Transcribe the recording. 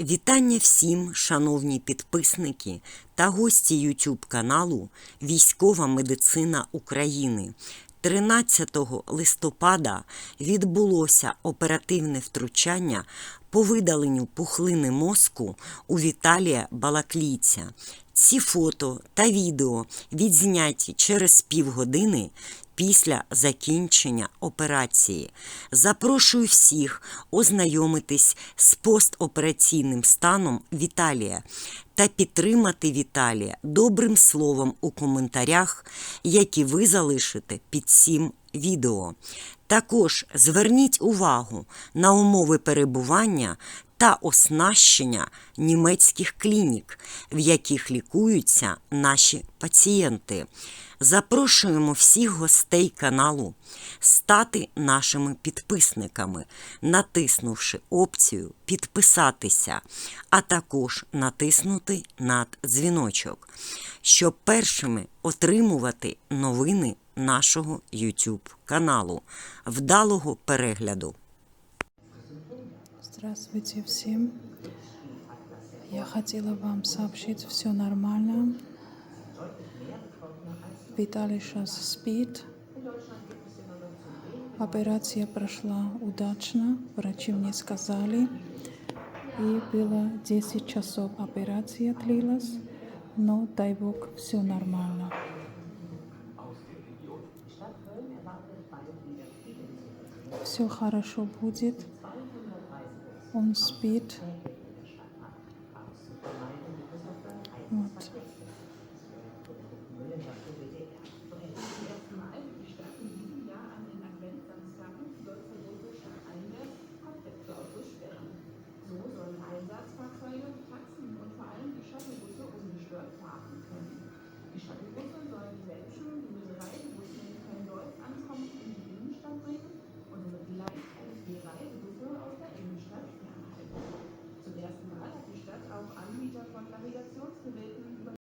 Вітання всім, шановні підписники та гості YouTube каналу Військова медицина України. 13 листопада відбулося оперативне втручання по видаленню пухлини мозку у Віталія Балаклійця. Ці фото та відео відзняті через півгодини після закінчення операції. Запрошую всіх ознайомитись з постопераційним станом Віталія та підтримати Віталія добрим словом у коментарях, які ви залишите під цим відео. Також зверніть увагу на умови перебування та оснащення німецьких клінік, в яких лікуються наші пацієнти. Запрошуємо всіх гостей каналу стати нашими підписниками, натиснувши опцію підписатися, а також натиснути на дзвіночок, щоб першими отримувати новини нашого YouTube каналу. Вдалого перегляду! Здравствуйте всем. Я хотела вам сообщить, все нормально. Виталий сейчас спит. Операция прошла удачно, врачи мне сказали. И было 10 часов операция длилась, но дай бог, все нормально. Все хорошо будет. Он спит. Вот.